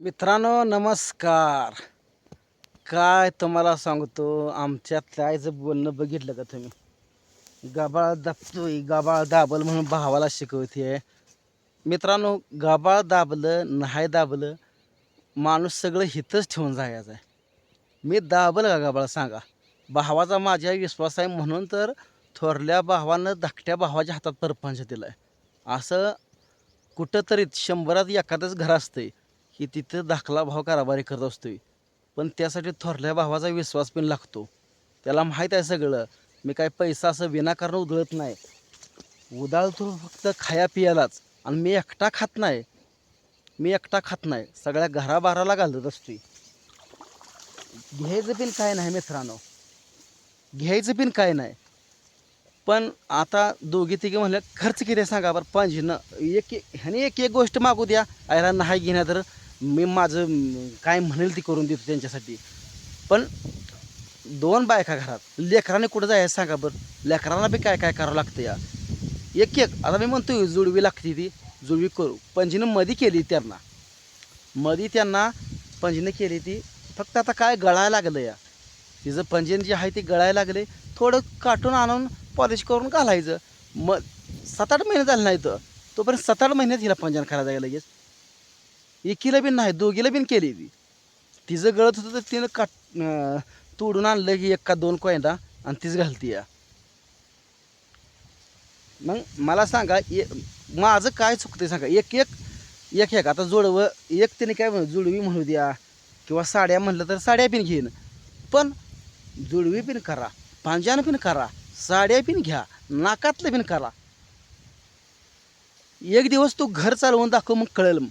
मित्रांनो नमस्कार. काय तुम्हाला सांगतो आमच्या ताईचं बोलणं बघितलं का तुम्ही? गाबाळ दाबतोय गाबाळ दाबल म्हणून भावाला शिकवते. मित्रांनो गाबाळ दाबलं नाही दाबलं माणूस सगळं हितच ठेवून जायचं आहे. मी दाबल का गाबाळ सांगा? भावाचा माझ्या विश्वास आहे म्हणून तर थोरल्या भावानं धाकट्या भावाच्या हातात परपंच दिला आहे असं कुठंतरी शंभरात एखादंच घर असतंय. की तिथं दाखला भाव कारभारी करत असतोय. पण त्यासाठी थोरल्या भावाचा विश्वास पण लागतो. त्याला माहीत आहे सगळं. मी काय पैसा असं विनाकारण उधळत नाही. उदाळतो फक्त खाया पियालाच. आणि मी एकटा खात नाही. मी एकटा खात नाही. सगळ्या घराबाराला घालत असतोय. घ्यायचं पण काय नाही मित्रांनो. घ्यायचं पण काय नाही. पण आता दोघी तिघे म्हणलं खर्च किती आहे सांगा बरं. पाहिजेनं एक एक ह्याने एक एक गोष्ट मागू द्या. आयला नाही घेण्या तर मी माझं काय म्हणेल ती करून देतो त्यांच्यासाठी. पण दोन बायका घरात लेकरांनी कुठं जायचं सांगा बरं? लेकरांना बी काय काय करावं लागतं या? एक एक. आता मी म्हणतो जुळवी लागते ती. जुळवी करू. पंजीनं मधी केली त्यांना. मधी त्यांना पंजीनं केली ती. फक्त आता काय गळायला लागलं या? तिचं पणजीन जे आहे ते गळायला लागले. थोडं काटून आणून पॉलिश करून घालायचं. मग सात आठ महिने झाले नाही तर तोपर्यंत सात आठ महिन्यात हिला पंजन करायला जायला लगेच. एकीला बिन नाही दोघीला बिन केली ती. तिचं गळत होतं तर तिनं काट तोडून आणलं की एक का दोन कोयंडा आणि तीच घालती या. मग मला सांगा ए माझं काय चुकतं सांगा? एक एक एक एक. आता जोडवं एक तिने काय म्हणू जुडवी म्हणू द्या किंवा साड्या म्हणलं तर साड्या पिन घेईन. पण जुडवी पिन करा पांजान पिन करा साड्या पिन घ्या नाकातलं पिन करा. एक दिवस तू घर चालवून दाखव मग कळेल. मग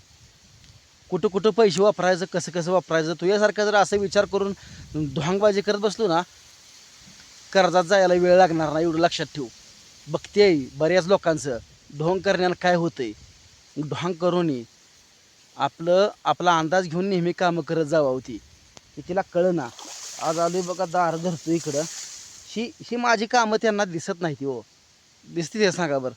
कुठं कुठं पैसे वापरायचं कसं कसं वापरायचं तुझ्यासारखं जर असं विचार करून ढोंगबाजी करत बसलो ना कर्जात जायला वेळ लागणार नाही एवढं लक्षात ठेवू. बघते बऱ्याच लोकांचं ढोंग करण्याला काय होतंय? ढोंग करून आपलं आपला अंदाज घेऊन नेहमी कामं करत जावा होती की तिला कळ ना आज आलोय बघा दार धरतो इकडं. ही ही माझी कामं त्यांना दिसत नाही ती हो. दिसते ते सांगा बरं.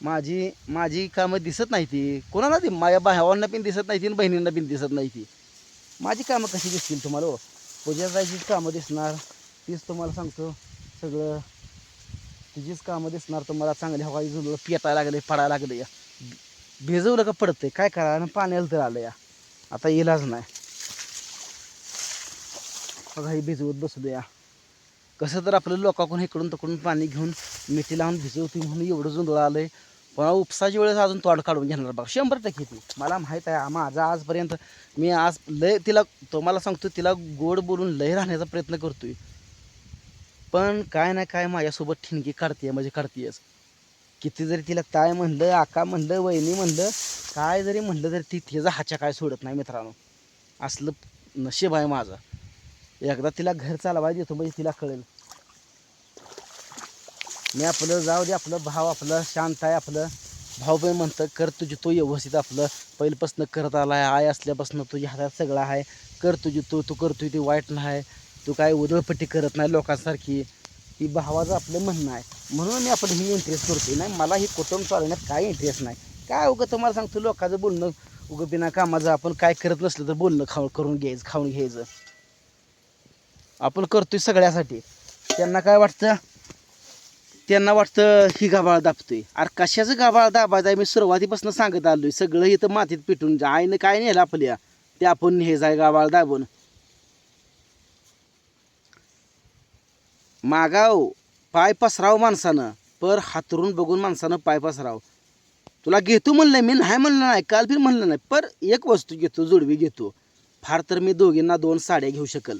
माझी माझी कामं दिसत नाही ती. कोणाला ती? माझ्या भावांना पण दिसत नाही ती आणि बहिणींना पण दिसत नाही ती. माझी कामं कशी दिसतील तुम्हाला? हो? पूजाताईचीच कामं दिसणार. तीच तुम्हाला सांगतो. सगळं. तिचीच कामं दिसणार तुम्हाला. चांगली हवा जुळलं पेटायला लागले पडायला लागले या भिजवलं का पडतंय? काय करा? आणि पाण्याला तर आलं या. आता इलाज नाही. बघा हे भिजवत बसू द्या. कसं तर आपलं लोकांकडून इकडून तिकडून पाणी घेऊन मिठी लावून भिजवती म्हणून एवढं जुंधळं आलंय. पण उपसाच्या वेळेस अजून तोड काढून घेणार बघा. शंभर टक्के ती. मला माहीत आहे माझा आजपर्यंत मी आज लय तिला तुम्हाला सांगतो तिला गोड बोलून लय राहण्याचा प्रयत्न करतोय. पण काय ना काय माझ्यासोबत ठिणगी काढते म्हणजे काढतेयच. किती जरी तिला ताय म्हणलं आका म्हणलं वहिनी म्हणलं काय जरी म्हणलं तरी ती तिचा हाच्या काय सोडत नाही मित्रांनो. असलं नशीब आहे माझं. एकदा तिला घर चालवायला देतो म्हणजे तिला कळेल. मी आपलं जाऊ दे आपलं भाव आपलं शांत आहे आपलं भाऊ पण म्हणतं कर तुझी तू व्यवस्थित आपलं पहिल्यापासून करत आला आहे आय असल्यापासून तुझ्या हातात सगळं आहे. कर तुझी तू तू करतोय ते वाईट नाही. तू काय उधळपट्टी करत नाही लोकांसारखी. ही भावाचं आपलं म्हणणं आहे. म्हणून मी आपलं ही इंटरेस्ट करतोय. नाही मला ही कुटुंब चालवण्यात काय इंटरेस्ट नाही. काय उगं तुम्हाला सांगतो लोकांचं बोलणं उगं बिना कामाचं आपण काय करत नसलं तर बोलणं खाऊ करून घ्यायचं खाऊन घ्यायचं. आपण करतोय सगळ्यासाठी. त्यांना काय वाटतं? त्यांना वाटतं ही गाभाळ दाबतोय. अरे कशाचं गाभाळ दाबायचं? आहे मी सुरुवातीपासून सांगत आलोय. सगळं इथं मातीत पिटून जा. आईनं काय नेलं आपल्या? ते आपण हे जाय गाभाळ दाबून. मागाव पाय पसराव माणसानं. पर हातरून बघून माणसानं पाय पसराव. तुला घेतो म्हणलं मी नाही म्हणलं नाही काल फिर म्हणलं नाही. पर एक वस्तू घेतो जुडवी घेतो. फार तर मी दोघींना दोन साड्या घेऊ शकल.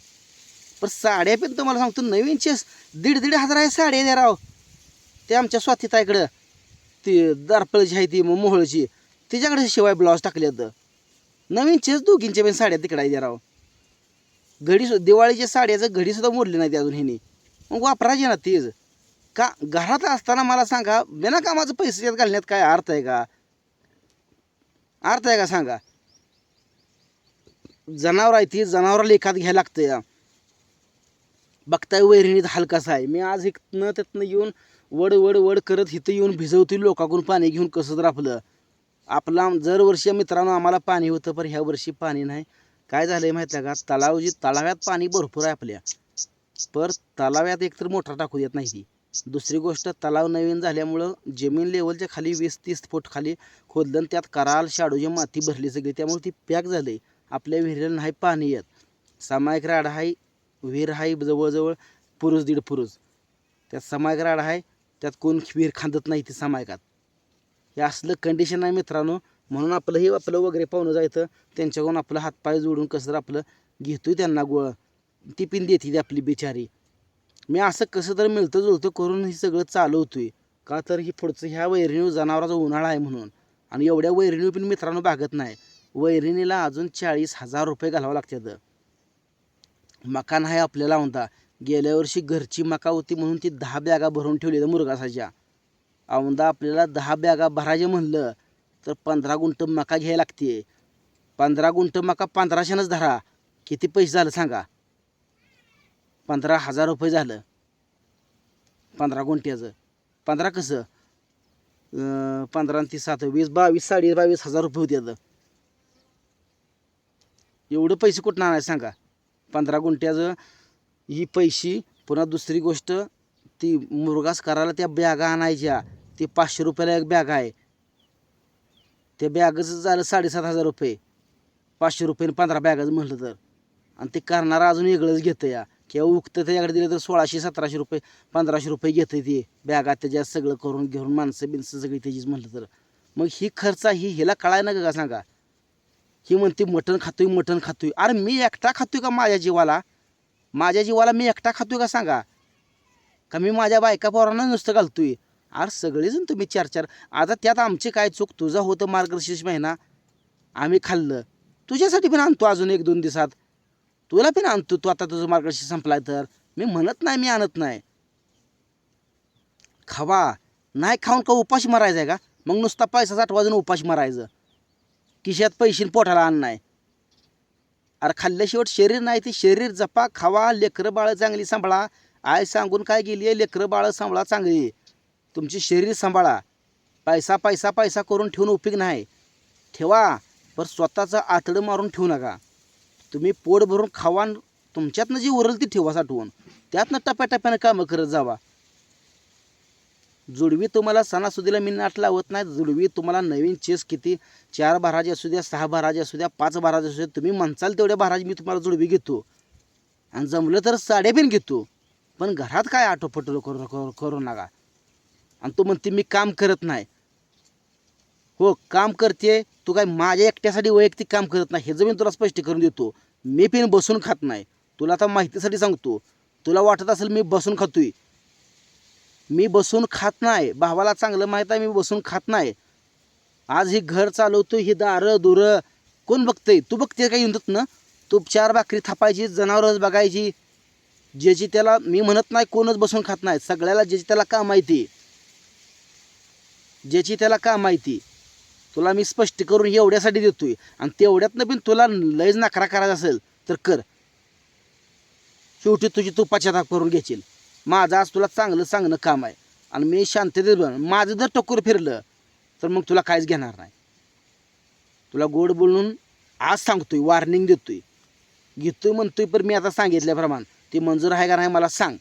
पण साड्या पण तुम्हाला सांगतो नवीनचे दीड दीड हजार आहे साड्या द्या राव. ते आमच्या स्वातीताईकडं ती दारपळची आहे ती मोहळची तिच्याकडे शिवाय ब्लाऊज टाकले तर नवीनचेच दोघींचे पण साड्या तिकडं आहे द्या राव घडी सु दिवाळीच्या साड्याचं घडीसुद्धा मोडली नाही ती अजून हिने मग वापरायचे ना तेच. का घरात असताना मला सांगा बिना कामाचं पैसे त्यात घालण्यात काय अर्थ आहे का? अर्थ आहे का सांगा? जनावर आहे ती जनावराला एखाद घ्यायला लागतं या बघताय वैरणीत हलकासा आहे. मी आज इथनं त्यातनं येऊन वड वड वड करत इथं येऊन भिजवतील लोकांकडून पाणी घेऊन कसं तर आपलं. आपला दरवर्षी मित्रांनो आम्हाला पाणी होतं पण ह्या वर्षी पाणी नाही. काय झालं आहे माहिती आहे का? तलाव जी तलाव्यात पाणी भरपूर आहे आपल्या. पर तलाव्यात एकतर मोटर टाकू देत नाही ती. दुसरी गोष्ट तलाव नवीन झाल्यामुळं जमीन लेवलच्या खाली वीस तीस फूट खाली खोदलं आणि त्यात कराल शाडूची माती भरली सगळी. त्यामुळे ती पॅक झाली आपल्या विहिरीला नाही पाणी येत. सामायिक राडा आहे विहीर आहे जवळजवळ पुरुष दीड पुरुष. त्यात सामायिक राडा आहे त्यात कोण विहीर खांदत नाही ती सामायिकात हे असलं कंडिशन आहे मित्रांनो. म्हणून आपलं हे आपलं वगैरे पाहुणं जायचं त्यांच्याकडून आपलं हातपाय जोडून कसं आपलं घेतोय त्यांना गोळ. ती पिन देते ती आपली बिचारी. मी असं कसं तर मिळतं जुळतं करून हे सगळं चालवतोय. का तर ही पुढचं ह्या वैरणीव जनावराचा उन्हाळा आहे म्हणून. आणि एवढ्या वैरणीव पण मित्रांनो भागत नाही. वैरणीला अजून चाळीस हजार रुपये घालावं लागतात. मकान आहे आपल्याला म्हणता. गेल्या वर्षी घरची मका होती म्हणून ती दहा बॅगा भरून ठेवली मुरगासाच्या औंदा आपल्याला दहा बॅगा भरायचे म्हणलं तर पंधरा गुंठ मका घ्यायला लागते पंधरा गुंठ मका पंधराशेनंच धरा. किती पैसे झालं सांगा? पंधरा हजार रुपये झालं. पंधरा गुंठ्याचं. पंधरा कसं? अं, पंधरा आणि तीस सात वीस बावीस साडे बावीस हजार रुपये होते आता. एवढं पैसे कुठं आणायचं सांगा? पंधरा गुंठ्याचं ही पैशी पुन्हा दुसरी गोष्ट ती मुरगास करायला त्या बॅगा आणायच्या. ती पाचशे रुपयाला एक बॅग आहे. त्या बॅगचं झालं साडेसात हजार रुपये. पाचशे रुपये पंधरा बॅगाचं म्हटलं तर. आणि ते करणारा अजून वेगळंच घेतं या. किंवा उगतं त्याच्याकडे दिलं तर सोळाशे सतराशे रुपये पंधराशे रुपये घेतं ते. बॅगा त्याच्यात सगळं करून घेऊन माणसं बिनसं सगळी त्याचीच म्हटलं तर. मग ही खर्च ही हिला कळाय ना का सांगा? ही म्हणते मटण खातोय मटण खातोय. अरे मी एकटा खातोय का माझ्या जीवाला? माझ्या जीवाला मी एकटा खातोय का सांगा? का मी माझ्या बायका पोरांना नुसतं घालतोय? अरे सगळेजण तुम्ही चार चार आता त्यात आमची काय चूक? तुझं होतं मार्गशीर्ष महिना. आम्ही खाल्लं. तुझ्यासाठी पण आणतो अजून एक दोन दिवसात. तुला पण आणतो तू आता तुझं मार्गदर्शन संपलाय तर. मी म्हणत नाही मी आणत नाही. खावा. नाही खाऊन का उपाशी मरायचा आहे का? मग नुसता पैसा साठवाजून उपाशी मारायचं. किशात पैसे पोटाला अन्न नाही. अरे खाल्ल्याशिवाय शरीर नाही ते शरीर जपा खावा लेकरं बाळं चांगली सांभाळा. आय सांगून काय गेली आहे? लेकरं बाळं सांभाळा चांगली. तुमची शरीर सांभाळा. पैसा पैसा पैसा करून ठेवून उपयोग नाही. ठेवा पण स्वतःचं आतडं मारून ठेवू नका. तुम्ही पोट भरून खावा आणि तुमच्यातनं जी उरल ती ठेवा साठवून. त्यातनं टप्प्याटप्प्यानं कामं करत जावा. जुडवी तुम्हाला सणासुदीला मी नाट लावत नाही. जुडवी तुम्हाला नवीन चेस किती? चार बाराजी असू द्या सहा बाराजी असू द्या पाच बाराजी असू द्या तुम्ही म्हणसाल तेवढ्या बाराजी मी तुम्हाला जुडवी घेतो. आणि जमलं तर साड्या पण घेतो. पण घरात काय आटोपटो करू करू करू नका. आणि तू म्हणते मी काम करत नाही. हो काम करते. तू काय माझ्या एकट्यासाठी वैयक्तिक काम करत नाही. हे जमीन तुला स्पष्ट करून देतो. मी पण बसून खात नाही. तुला आता माहितीसाठी सांगतो. तुला वाटत असेल मी बसून खातोय. मी बसून खात नाही. भावाला चांगलं माहीत आहे मी बसून खात नाही. आज ही घर चालवतो ही दारं दुरं. कोण बघतंय? तू बघते काही म्हणतात ना? तू चार भाकरी थापायची जनावरच बघायची. ज्याची त्याला मी म्हणत नाही कोणच बसून खात नाही. सगळ्याला ज्याची त्याला काम माहिती? ज्याची त्याला काम माहिती? तुला मी स्पष्ट करून एवढ्यासाठी देतोय. आणि तेवढ्यातनं पण तुला लयच नकारा करायचा असेल तर कर. शेवटी तुझी तू पश्चाताप करून घेशील. माझं आज तुला चांगलं सांगणं काम आहे. आणि मी शांततेत बन. माझं जर टोकर फिरलं तर मग तुला काहीच घेणार नाही. तुला गोड बोलून आज सांगतोय वॉर्निंग देतोय. घेतोय म्हणतोय पण मी आता सांगितल्याप्रमाणे. ते मंजूर आहे का नाही मला सांग.